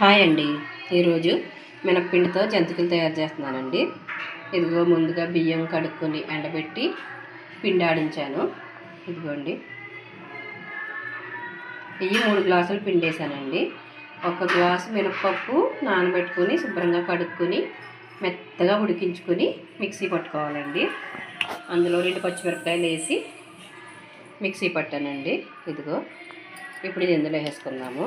Hi అండి. ఈరోజు మినప్పిండితో జంతికలు తయారు చేస్తున్నానండి. ఇదిగో ముందుగా బియ్యం కడుక్కొని ఎండబెట్టి పిండి ఆడించాను. ఇదిగోండి. ఇవి మూడు గ్లాసులు పిండి వేసానండి. ఒక గ్లాసు మినపప్పు నానబెట్టుకొని శుభ్రంగా కడుక్కొని మెత్తగా ఉడికించుకొని మిక్సీ పట్టుకోవాలండి. అందులో రెండు పచ్చిమిరపకాయలు వేసి మిక్సీ పట్టానండి. ఇదిగో ఇప్పుడు ఇది ఇందులో వేసుకుందాము.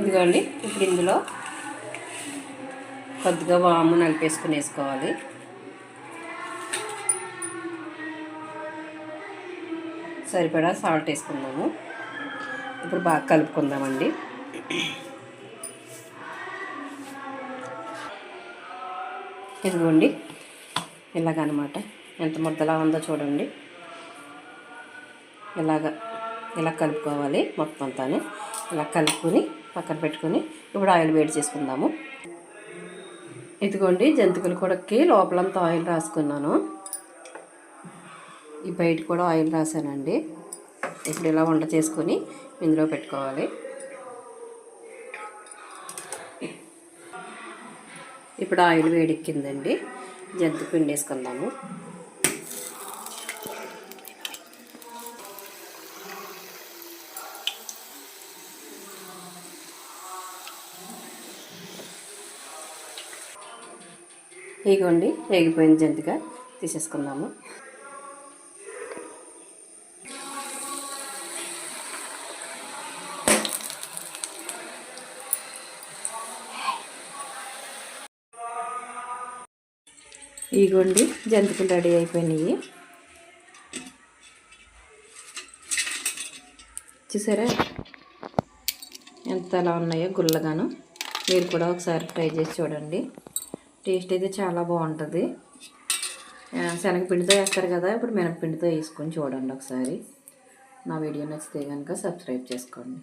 ఇదిగోండి ఇప్పుడు ఇందులో కొద్దిగా వాము నలిపేసుకుని వేసుకోవాలి. సరిపడా సాల్ట్ వేసుకుందాము. ఇప్పుడు బాగా కలుపుకుందామండి. ఇదిగోండి ఇలాగనమాట. ఎంత ముద్దలా ఉందో చూడండి. ఇలాగ ఇలా కలుపుకోవాలి మొత్తం అంతాను. ఇలా కలుపుకొని పక్కన పెట్టుకొని ఇప్పుడు ఆయిల్ వేడి చేసుకుందాము. ఇదిగోండి జంతికలు కూడాకి లోపలంతా ఆయిల్ రాసుకున్నాను. ఈ బయట కూడా ఆయిల్ రాశానండి ఇప్పుడు ఇలా వంట చేసుకొని ఇందులో పెట్టుకోవాలి. ఇప్పుడు ఆయిల్ వేడెక్కిందండి. జంతు పిండి వేసుకుందాము ఇగోండి వేగిపోయిన జంతిగా తీసేసుకుందాము. ఇగోండి జంతికలు రెడీ అయిపోయినాయి. చూసారా? ఎంత ఎలా ఉన్నాయో గుల్లగాను. మీరు కూడా ఒకసారి ట్రై చేసి చూడండి. టేస్ట్ అయితే చాలా బాగుంటుంది. శనగపిండితో వేస్తారు కదా ఇప్పుడు మినపపిండితో వేసుకొని చూడండి ఒకసారి. నా వీడియో నచ్చితే కనుక సబ్స్క్రైబ్ చేసుకోండి.